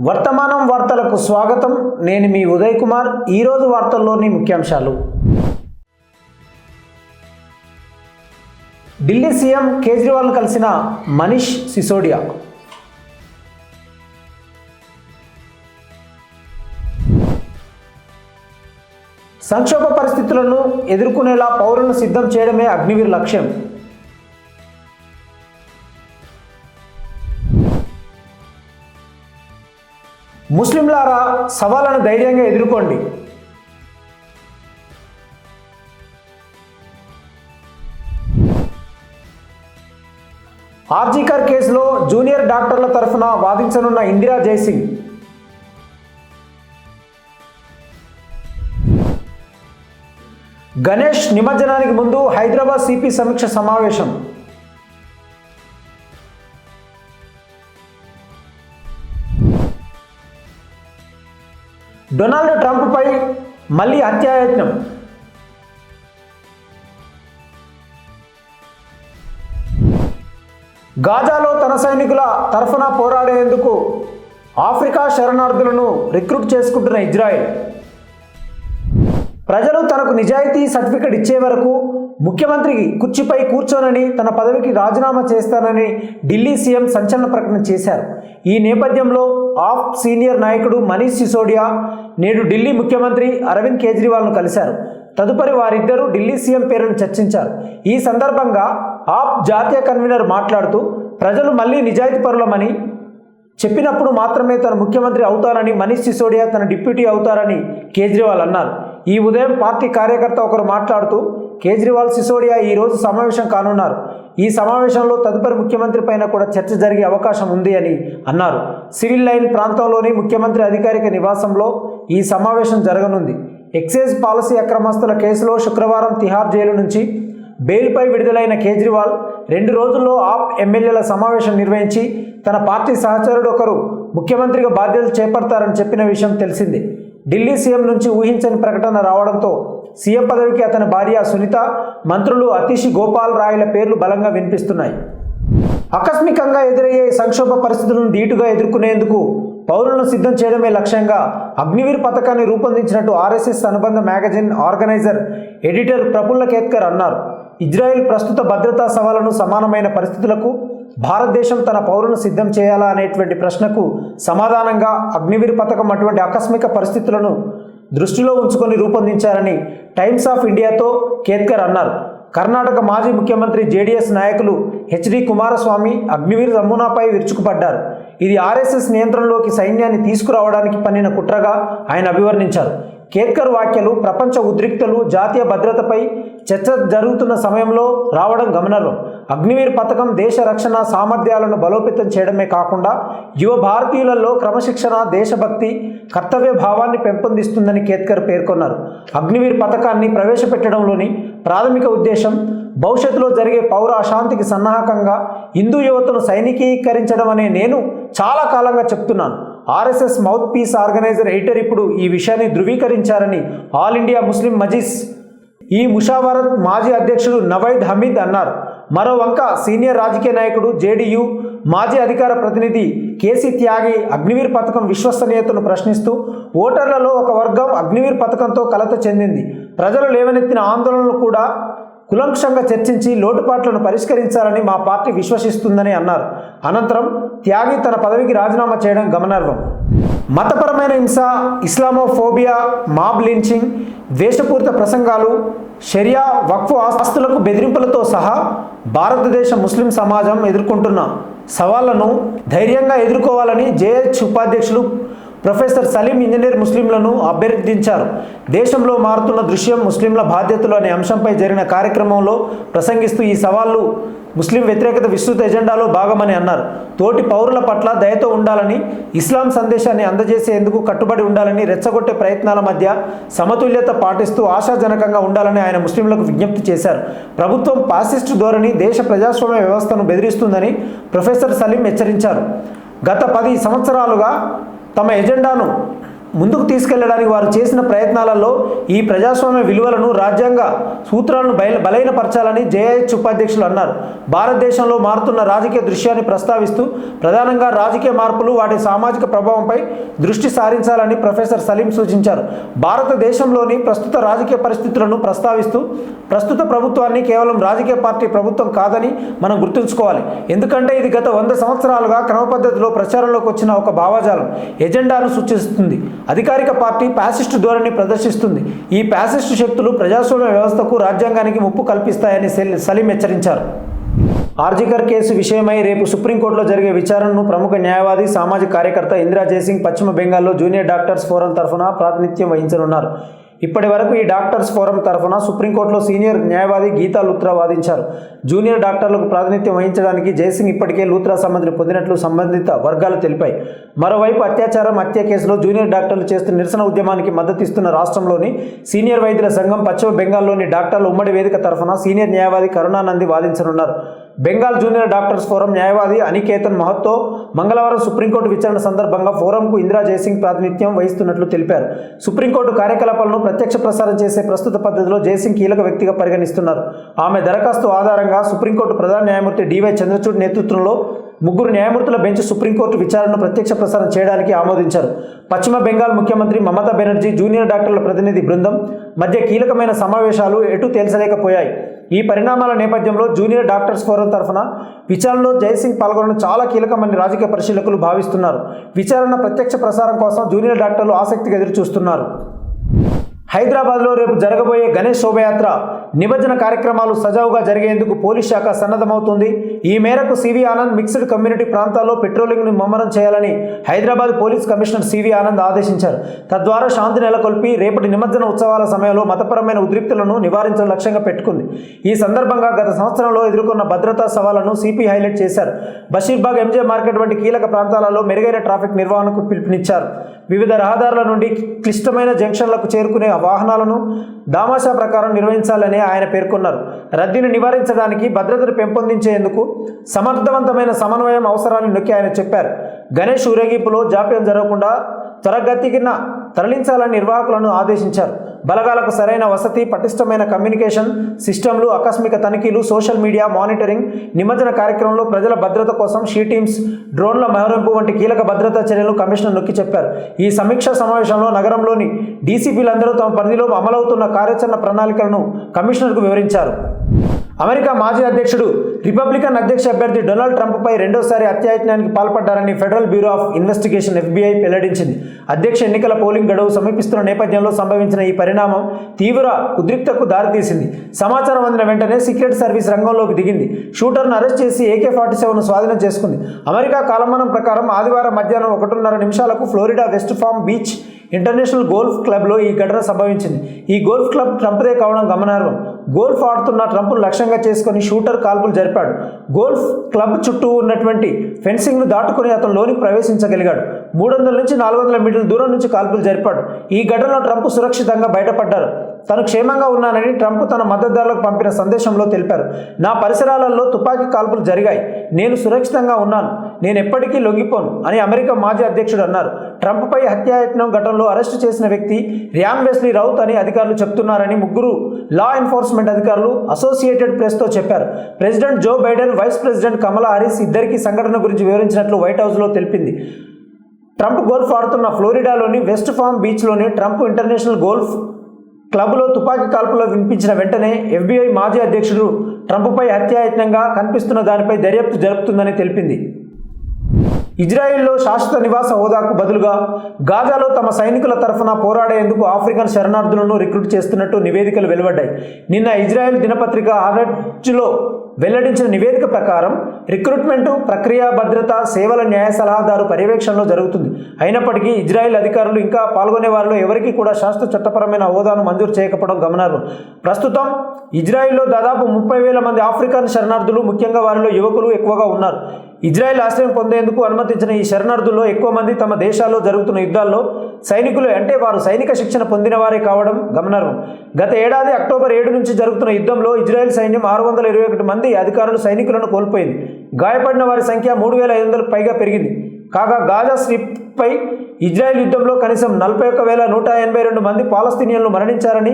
వర్తమానం వార్తలకు స్వాగతం. నేను మీ ఉదయ్ కుమార్. ఈరోజు వార్తల్లోని ముఖ్యాంశాలు. ఢిల్లీ సీఎం కేజ్రీవాల్ను కలిసిన మనీష్ సిసోడియా. సంక్షోభ పరిస్థితులను ఎదుర్కొనేలా పౌరులను సిద్ధం చేయడమే అగ్నివీర్ లక్ష్యం. ముస్లింలారా సవాళ్ళను ధైర్యంగా ఎదుర్కోండి. ఆర్జీకర్ కేసులో జూనియర్ డాక్టర్ల తరఫున వాదించనున్న ఇందిరా జైసింగ్. గణేష్ నిమజ్జనానికి ముందు హైదరాబాద్ సిపి సమీక్ష సమావేశం. డొనాల్డ్ ట్రంప్పై మళ్ళీ హత్యాయత్నం. గాజాలో తన సైనికుల తరఫున పోరాడేందుకు ఆఫ్రికా శరణార్థులను రిక్రూట్ చేసుకుంటున్న ఇజ్రాయెల్. ప్రజలు తనకు నిజాయితీ సర్టిఫికెట్ ఇచ్చే వరకు ముఖ్యమంత్రి కుర్చీపై కూర్చోనని తన పదవికి రాజీనామా చేస్తానని ఢిల్లీ సీఎం సంచలన ప్రకటన చేశారు. ఈ నేపథ్యంలో ఆఫ్ సీనియర్ నాయకుడు మనీష్ సిసోడియా నేడు ఢిల్లీ ముఖ్యమంత్రి అరవింద్ కేజ్రీవాల్ను కలిశారు. తదుపరి వారిద్దరూ ఢిల్లీ సీఎం పేరును చర్చించారు. ఈ సందర్భంగా ఆప్ జాతీయ కన్వీనర్ మాట్లాడుతూ ప్రజలు మళ్ళీ నిజాయితీ పరులమని చెప్పినప్పుడు మాత్రమే తన ముఖ్యమంత్రి అవుతారని మనీష్ సిసోడియా తన డిప్యూటీ అవుతారని కేజ్రీవాల్ అన్నారు. ఈ ఉదయం పార్టీ కార్యకర్త ఒకరు మాట్లాడుతూ కేజ్రీవాల్ సిసోడియా ఈ రోజు సమావేశం కానున్నారు. ఈ సమావేశంలో తదుపరి ముఖ్యమంత్రి పైన కూడా చర్చ జరిగే అవకాశం ఉంది అని అన్నారు. సివిల్ లైన్ ప్రాంతంలోని ముఖ్యమంత్రి అధికారిక నివాసంలో ఈ సమావేశం జరగనుంది. ఎక్సైజ్ పాలసీ అక్రమస్తుల కేసులో శుక్రవారం తిహార్ జైలు నుంచి బెయిల్పై విడుదలైన కేజ్రీవాల్ రెండు రోజుల్లో ఆప్ ఎమ్మెల్యేల సమావేశం నిర్వహించి తన పార్టీ సహచరుడు ఒకరు ముఖ్యమంత్రిగా బాధ్యతలు చేపడతారని చెప్పిన విషయం తెలిసిందే. ఢిల్లీ సీఎం నుంచి ఊహించని ప్రకటన రావడంతో సీఎం పదవికి అతని భార్య సునీత మంత్రులు అతిషి గోపాల్ రాయల పేర్లు బలంగా వినిపిస్తున్నాయి. ఆకస్మికంగా ఎదురయ్యే సంక్షోభ పరిస్థితులను ధీటుగా ఎదుర్కొనేందుకు పౌరులను సిద్ధం చేయడమే లక్ష్యంగా అగ్నివీర్ పథకాన్ని రూపొందించినట్టు ఆర్ఎస్ఎస్ అనుబంధ magazine organiser editor Prafulla Ketkar అన్నారు. ఇజ్రాయెల్ ప్రస్తుత భద్రతా సవాళ్ళను సమానమైన పరిస్థితులకు భారతదేశం తన పౌరులను సిద్ధం చేయాలా అనేటువంటి ప్రశ్నకు సమాధానంగా అగ్నివీర్ పథకం అటువంటి ఆకస్మిక పరిస్థితులను దృష్టిలో ఉంచుకొని రూపొందించారని టైమ్స్ ఆఫ్ ఇండియాతో కేత్కర్ అన్నారు. కర్ణాటక మాజీ ముఖ్యమంత్రి జేడీఎస్ నాయకులు హెచ్డి కుమారస్వామి అగ్నివీర్ నమూనాపై విరుచుకుపడ్డారు. ఇది ఆర్ఎస్ఎస్ నియంత్రణలోకి సైన్యాన్ని తీసుకురావడానికి పన్నిన కుట్రగా ఆయన అభివర్ణించారు. కేత్కర్ వ్యాఖ్యలు ప్రపంచ ఉద్రిక్తలు జాతీయ భద్రతపై చర్చ జరుగుతున్న సమయంలో రావడం గమనార్హం. అగ్నివీర్ పథకం దేశ రక్షణ సామర్థ్యాలను బలోపేతం చేయడమే కాకుండా యువ భారతీయులలో క్రమశిక్షణ దేశభక్తి కర్తవ్య భావాన్ని పెంపొందిస్తుందని కేత్కర్ పేర్కొన్నారు. అగ్నివీర్ పథకాన్ని ప్రవేశపెట్టడంలోని ప్రాథమిక ఉద్దేశం భవిష్యత్తులో జరిగే పౌర అశాంతికి సన్నాహకంగా హిందూ యువతను సైనికీకరించడం అనే నేను చాలా కాలంగా చెప్తున్నాను. RSS mouthpiece organiser editor ఇప్పుడు ఈ విషయాన్ని ధృవీకరించారని ఆల్ ఇండియా ముస్లిం మజీస్ ఈ ముషావరత్ మాజీ అధ్యక్షుడు నవైద్ హమీద్ అన్నారు. మరో వంక సీనియర్ రాజకీయ నాయకుడు జేడీయూ మాజీ అధికార ప్రతినిధి కేసీ త్యాగి అగ్నివీర్ పథకం విశ్వసనీయతను ప్రశ్నిస్తూ ఓటర్లలో ఒక వర్గం అగ్నివీర్ పథకంతో కలత చెందింది. ప్రజలు లేవనెత్తిన ఆందోళనలు కూడా కులంక్షంగా చర్చించి లోటుపాట్లను పరిష్కరించాలని మా పార్టీ విశ్వసిస్తుందని అన్నారు. అనంతరం త్యాగి తన పదవికి రాజీనామా చేయడం గమనార్హం. మతపరమైన హింస ఇస్లామోఫోబియా మాబ్ లించింగ్ ద్వేషపూరిత ప్రసంగాలు షరియా వక్ఫ్ ఆస్తులకు బెదిరింపులతో సహా భారతదేశ ముస్లిం సమాజం ఎదుర్కొంటున్న సవాళ్ళను ధైర్యంగా ఎదుర్కోవాలని జేహెచ్ ఉపాధ్యక్షులు ప్రొఫెసర్ సలీం ఇంజనీర్ ముస్లింలను అభ్యర్థించారు. దేశంలో మారుతున్న దృశ్యం ముస్లింల బాధ్యతలు అనే అంశంపై జరిగిన కార్యక్రమంలో ప్రసంగిస్తూ ఈ సవాళ్ళు ముస్లిం వ్యతిరేకత విస్తృత ఎజెండాలో భాగమని అన్నారు. తోటి పౌరుల పట్ల దయతో ఉండాలని ఇస్లాం సందేశాన్ని అందజేసేందుకు కట్టుబడి ఉండాలని రెచ్చగొట్టే ప్రయత్నాల మధ్య సమతుల్యత పాటిస్తూ ఆశాజనకంగా ఉండాలని ఆయన ముస్లింలకు విజ్ఞప్తి చేశారు. ప్రభుత్వం పాసిస్టు ధోరణి దేశ ప్రజాస్వామ్య వ్యవస్థను బెదిరిస్తుందని ప్రొఫెసర్ సలీం హెచ్చరించారు. గత పది సంవత్సరాలుగా తమ ఎజెండాను ముందుకు తీసుకెళ్ళడానికి వారు చేసిన ప్రయత్నాలలో ఈ ప్రజాస్వామ్య విలువలను రాజ్యాంగ సూత్రాలను బయల బలహీనపరచాలని జేఐహెచ్ ఉపాధ్యక్షులు అన్నారు. భారతదేశంలో మారుతున్న రాజకీయ దృశ్యాన్ని ప్రస్తావిస్తూ ప్రధానంగా రాజకీయ మార్పులు వాటి సామాజిక ప్రభావంపై దృష్టి సారించాలని ప్రొఫెసర్ సలీం సూచించారు. భారతదేశంలోని ప్రస్తుత రాజకీయ పరిస్థితులను ప్రస్తావిస్తూ ప్రస్తుత ప్రభుత్వాన్ని కేవలం రాజకీయ పార్టీ ప్రభుత్వం కాదని మనం గుర్తుంచుకోవాలి. ఎందుకంటే ఇది గత వంద సంవత్సరాలుగా క్రమ పద్ధతిలో ప్రచారంలోకి వచ్చిన ఒక భావజాలం ఎజెండాను సూచిస్తుంది. అధికారిక పార్టీ ప్యాసిస్టు ధోరణి ప్రదర్శిస్తుంది. ఈ ప్యాసిస్టు శక్తులు ప్రజాస్వామ్య వ్యవస్థకు రాజ్యాంగానికి ముప్పు కల్పిస్తాయని సలీం హెచ్చరించారు. ఆర్జికర్ కేసు విషయమై రేపు సుప్రీంకోర్టులో జరిగే విచారణను ప్రముఖ న్యాయవాది సామాజిక కార్యకర్త ఇందిరా జయసింగ్ పశ్చిమ బెంగాల్లో జూనియర్ డాక్టర్స్ ఫోరం తరఫున ప్రాతినిధ్యం వహించనున్నారు. ఇప్పటి వరకు ఈ డాక్టర్స్ ఫోరం తరఫున సుప్రీంకోర్టులో సీనియర్ న్యాయవాది గీతా లూత్రా వాదించారు. జూనియర్ డాక్టర్లకు ప్రాతినిధ్యం వహించడానికి జయసింగ్ ఇప్పటికే లూత్రా సంబంధిని పొందినట్లు సంబంధిత వర్గాలు తెలిపాయి. మరోవైపు అత్యాచారం హత్య కేసులో జూనియర్ డాక్టర్లు చేస్తున్న నిరసన ఉద్యమానికి మద్దతిస్తున్న రాష్ట్రంలోని సీనియర్ వైద్యుల సంఘం పశ్చిమ బెంగాల్లోని డాక్టర్ల ఉమ్మడి వేదిక తరఫున సీనియర్ న్యాయవాది కరుణానంది వాదించనున్నారు. బెంగాల్ జూనియర్ డాక్టర్స్ ఫోరం న్యాయవాది అనికేతన్ మహత్తో మంగళవారం సుప్రీంకోర్టు విచారణ సందర్భంగా ఫోరంకు ఇందిరా జయసింగ్ ప్రాతినిధ్యం వహిస్తున్నట్లు తెలిపారు. సుప్రీంకోర్టు కార్యకలాపాలను ప్రత్యక్ష ప్రసారం చేసే ప్రస్తుత పద్ధతిలో జయసింగ్ కీలక వ్యక్తిగా పరిగణిస్తున్నారు. ఆమె దరఖాస్తు ఆధారంగా సుప్రీంకోర్టు ప్రధాన న్యాయమూర్తి డివై చంద్రచూడ్ నేతృత్వంలో ముగ్గురు న్యాయమూర్తుల బెంచ్ సుప్రీంకోర్టు విచారణను ప్రత్యక్ష ప్రసారం చేయడానికి ఆమోదించారు. పశ్చిమ బెంగాల్ ముఖ్యమంత్రి మమతా బెనర్జీ జూనియర్ డాక్టర్ల ప్రతినిధి బృందం మధ్య కీలకమైన సమావేశాలు ఎటు తేల్చలేకపోయాయి. ఈ పరిణామాల నేపథ్యంలో జూనియర్ డాక్టర్స్ ఫోరం తరఫున విచారణలో జయసింగ్ పాల్గొనడం చాలా కీలకమని రాజకీయ పరిశీలకులు భావిస్తున్నారు. విచారణ ప్రత్యక్ష ప్రసారం కోసం జూనియర్ డాక్టర్లు ఆసక్తిగా ఎదురుచూస్తున్నారు. హైదరాబాద్లో రేపు జరగబోయే గణేష్ శోభయాత్ర నిమజ్జన కార్యక్రమాలు సజావుగా జరిగేందుకు పోలీస్ శాఖ సన్నద్ధమవుతుంది. ఈ మేరకు సివి ఆనంద్ మిక్స్డ్ కమ్యూనిటీ ప్రాంతాల్లో పెట్రోలింగ్ను ముమ్మరం చేయాలని Hyderabad police commissioner C V Anand ఆదేశించారు. తద్వారా శాంతి నెలకొల్పి రేపటి నిమజ్జన ఉత్సవాల సమయంలో మతపరమైన ఉద్రిక్తులను నివారించడం లక్ష్యంగా పెట్టుకుంది. ఈ సందర్భంగా గత సంవత్సరంలో ఎదుర్కొన్న భద్రతా సవాళ్ళను సిపి హైలైట్ చేశారు. బషీర్బాగ్ ఎంజే మార్కెట్ వంటి కీలక ప్రాంతాలలో మెరుగైన ట్రాఫిక్ నిర్వహణకు పిలుపునిచ్చారు. వివిధ రహదారుల నుండి క్లిష్టమైన జంక్షన్లకు చేరుకునే వాహనాలను దామాషా ప్రకారం నిర్వహించాలని ఆయన పేర్కొన్నారు. రద్దీని నివారించడానికి భద్రతను పెంపొందించేందుకు సమర్థవంతమైన సమన్వయం అవసరాన్ని నొక్కి ఆయన చెప్పారు. గణేష్ ఊరేగింపులో జాప్యం జరగకుండా త్వరగతికిన తరలించాలని నిర్వాహకులను ఆదేశించారు. బలగాలకు సరైన వసతి పటిష్టమైన కమ్యూనికేషన్ సిస్టమ్లు ఆకస్మిక తనిఖీలు సోషల్ మీడియా మానిటరింగ్ నిమజ్జన కార్యక్రమంలో ప్రజల భద్రత కోసం షీ టీమ్స్ డ్రోన్ల మహరింపు వంటి కీలక భద్రతా చర్యలు కమిషనర్ నొక్కి చెప్పారు. ఈ సమీక్షా సమావేశంలో నగరంలోని డీసీపీలందరూ తమ పరిధిలో అమలవుతున్న కార్యాచరణ ప్రణాళికలను కమిషనర్కు వివరించారు. అమెరికా మాజీ అధ్యక్షుడు రిపబ్లికన్ అధ్యక్ష అభ్యర్థి డొనాల్డ్ ట్రంప్పై రెండోసారి అత్యాయత్నానికి పాల్పడ్డారని federal bureau of investigation FBI వెల్లడించింది. అధ్యక్ష ఎన్నికల పోలింగ్ గడువు సమీపిస్తున్న నేపథ్యంలో సంభవించిన ఈ పరిణామం తీవ్ర ఉద్రిక్తకు దారితీసింది. సమాచారం అందిన వెంటనే సీక్రెట్ సర్వీస్ రంగంలోకి దిగింది. షూటర్ను అరెస్ట్ చేసి ఏకే ఫార్టీ సెవెన్ స్వాధీనం చేసుకుంది. అమెరికా కాలమానం ప్రకారం ఆదివారం మధ్యాహ్నం ఒకటిన్నర నిమిషాలకు Florida West Palm Beach International Golf క్లబ్లో ఈ ఘటన సంభవించింది. ఈ గోల్ఫ్ క్లబ్ ట్రంప్దే కావడం గమనార్హం. గోల్ఫ్ ఆడుతున్న ట్రంప్ను లక్ష్యంగా చేసుకుని షూటర్ కాల్పులు జరిపాడు. గోల్ఫ్ క్లబ్ చుట్టూ ఉన్నటువంటి ఫెన్సింగ్ను దాటుకుని అతను లోనికి ప్రవేశించగలిగాడు. మూడు వందల నుంచి నాలుగు వందల మీటర్ల దూరం నుంచి కాల్పులు జరిపాడు. ఈ ఘటనలో ట్రంప్ సురక్షితంగా బయటపడ్డారు. తను క్షేమంగా ఉన్నానని ట్రంప్ తన మద్దతుదారులకు పంపిన సందేశంలో తెలిపారు. నా పరిసరాలలో తుపాకీ కాల్పులు జరిగాయి. నేను సురక్షితంగా ఉన్నాను. నేను ఎప్పటికీ లొంగిపోను అని అమెరికా మాజీ అధ్యక్షుడు అన్నారు. ట్రంప్పై హత్యాయత్నం ఘటనలో అరెస్టు చేసిన వ్యక్తి ర్యామ్ వెస్లీ రౌత్ అని అధికారులు చెప్తున్నారని ముగ్గురు లా ఎన్ఫోర్స్మెంట్ అధికారులు అసోసియేటెడ్ ప్రెస్తో చెప్పారు. President Joe Biden vice president Kamala Harris ఇద్దరికి సంఘటన గురించి వివరించినట్లు వైట్ హౌస్లో తెలిపింది. ట్రంప్ గోల్ఫ్ ఆడుతున్న ఫ్లోరిడాలోని వెస్ట్ ఫామ్ బీచ్లోని ట్రంప్ ఇంటర్నేషనల్ గోల్ఫ్ క్లబ్లో తుపాకీ కాల్పులో వినిపించిన వెంటనే ఎఫ్బీఐ మాజీ అధ్యక్షుడు ట్రంప్పై హత్యాయత్నంగా కనిపిస్తున్న దానిపై దర్యాప్తు జరుపుతుందని తెలిపింది. ఇజ్రాయెల్లో శాశ్వత నివాస హోదాకు బదులుగా గాజాలో తమ సైనికుల తరఫున పోరాడేందుకు ఆఫ్రికన్ శరణార్థులను రిక్రూట్ చేస్తున్నట్టు నివేదికలు వెలువడ్డాయి. నిన్న ఇజ్రాయెల్ దినపత్రిక హారెడ్జ్లో వెల్లడించిన నివేదిక ప్రకారం రిక్రూట్మెంటు ప్రక్రియ భద్రత సేవల న్యాయ సలహాదారు పర్యవేక్షణలో జరుగుతుంది. అయినప్పటికీ ఇజ్రాయెల్ అధికారులు ఇంకా పాల్గొనే వారిలో ఎవరికీ కూడా శాస్త్ర చట్టపరమైన హోదాను మంజూరు చేయకపోవడం గమనార్హం. ప్రస్తుతం ఇజ్రాయెల్లో దాదాపు ముప్పై వేల మంది ఆఫ్రికన్ శరణార్థులు ముఖ్యంగా వారిలో యువకులు ఎక్కువగా ఉన్నారు. ఇజ్రాయెల్ ఆశ్రయం పొందేందుకు అనుమతించిన ఈ శరణార్థుల్లో ఎక్కువ మంది తమ దేశాల్లో జరుగుతున్న యుద్ధాల్లో సైనికులు అంటే వారు సైనిక శిక్షణ పొందిన వారే కావడం గమనార్హం. గత ఏడాది అక్టోబర్ ఏడు నుంచి జరుగుతున్న యుద్ధంలో ఇజ్రాయెల్ సైన్యం ఆరు వందల ఇరవై ఒకటి మంది అధికారులు సైనికులను కోల్పోయింది. గాయపడిన వారి సంఖ్య మూడు వేల ఐదు వందలకు పైగా పెరిగింది. కాగా గాజా స్ట్రిప్పై ఇజ్రాయెల్ యుద్ధంలో కనీసం నలభై ఒక్క వేల నూట ఎనభై రెండు మంది పాలస్తీనియన్లు మరణించారని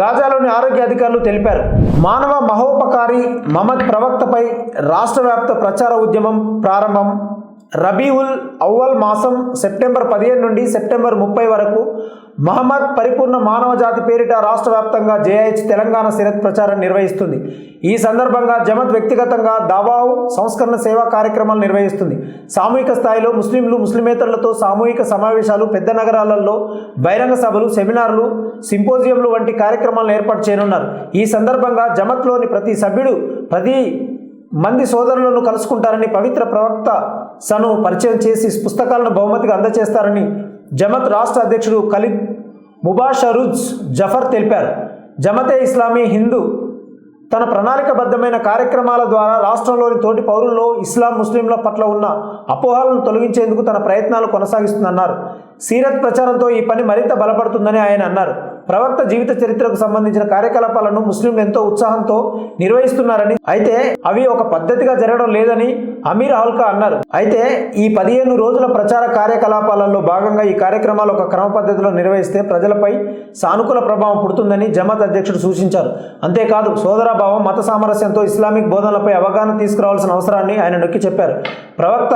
గాజాలోని ఆరోగ్య అధికారులు తెలిపారు. మానవ మహోపకారి మహమ్మద్ ప్రవక్తపై రాష్ట్ర వ్యాప్త ప్రచార ఉద్యమం ప్రారంభం రబీవుల్ అవ్వల్ మాసం సెప్టెంబర్ పదిహేను నుండి సెప్టెంబర్ ముప్పై వరకు మహమ్మద్ పరిపూర్ణ మానవ జాతి పేరిట రాష్ట్ర వ్యాప్తంగా జేఐహెచ్ తెలంగాణ సిరత్ ప్రచారం నిర్వహిస్తుంది. ఈ సందర్భంగా జమత్ వ్యక్తిగతంగా దావావు సంస్కరణ సేవా కార్యక్రమాలు నిర్వహిస్తుంది. సామూహిక స్థాయిలో ముస్లింలు ముస్లిమేతరులతో సామూహిక సమావేశాలు పెద్ద నగరాలలో బహిరంగ సభలు సెమినార్లు సింపోజియంలు వంటి కార్యక్రమాలను ఏర్పాటు చేయనున్నారు. ఈ సందర్భంగా జమత్లోని ప్రతి సభ్యుడు ప్రతి మంది సోదరులను కలుసుకుంటారని పవిత్ర ప్రవక్త సను పరిచయం చేసి పుస్తకాలను బహుమతిగా అందజేస్తారని జమత్ రాష్ట్ర అధ్యక్షుడు ఖలీద్ ముబాషరుజ్ జఫర్ తెలిపారు. జమతే ఇస్లామీ హిందూ తన ప్రణాళికబద్ధమైన కార్యక్రమాల ద్వారా రాష్ట్రంలోని తోటి పౌరుల్లో ఇస్లాం ముస్లింల పట్ల ఉన్న అపోహలను తొలగించేందుకు తన ప్రయత్నాలు కొనసాగిస్తుందన్నారు. సీరత్ ప్రచారంతో ఈ పని మరింత బలపడుతుందని ఆయన అన్నారు. ప్రవక్త జీవిత చరిత్రకు సంబంధించిన కార్యకలాపాలను ముస్లింలు ఎంతో ఉత్సాహంతో నిర్వహిస్తున్నారని అయితే అవి ఒక పద్ధతిగా జరగడం లేదని అమీర్ హల్కా అన్నారు. అయితే ఈ పదిహేను రోజుల ప్రచార కార్యకలాపాలలో భాగంగా ఈ కార్యక్రమాలు ఒక క్రమ పద్ధతిలో నిర్వహిస్తే ప్రజలపై సానుకూల ప్రభావం పుడుతుందని జమాత్ అధ్యక్షుడు సూచించారు. అంతేకాదు సోదరాభావం మత సామరస్యంతో ఇస్లామిక్ బోధనలపై అవగాహన తీసుకురావాల్సిన అవసరాన్ని ఆయన నొక్కి చెప్పారు. ప్రవక్త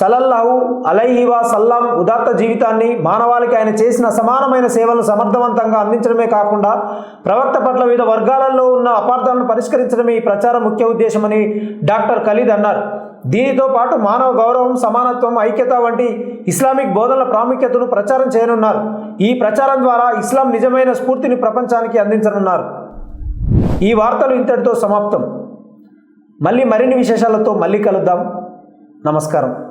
సలల్లాహు అలైహివా సల్లాం ఉదాత్త జీవితాన్ని మానవాళికి ఆయన చేసిన సమానమైన సేవలను సమర్థవంతంగా అందించడమే కాకుండా ప్రవక్త పట్ల వివిధ వర్గాలలో ఉన్న అపార్థాలను పరిష్కరించడమే ఈ ప్రచారం ముఖ్య ఉద్దేశమని డాక్టర్ ఖలీద్ అన్నారు. దీనితో పాటు మానవ గౌరవం సమానత్వం ఐక్యత వంటి ఇస్లామిక్ బోధనల ప్రాముఖ్యతను ప్రచారం చేయనున్నారు. ఈ ప్రచారం ద్వారా ఇస్లాం నిజమైన స్ఫూర్తిని ప్రపంచానికి అందించనున్నారు. ఈ వార్తలు ఇంతటితో సమాప్తం. మళ్ళీ మరిన్ని విశేషాలతో మళ్ళీ కలుద్దాం. నమస్కారం.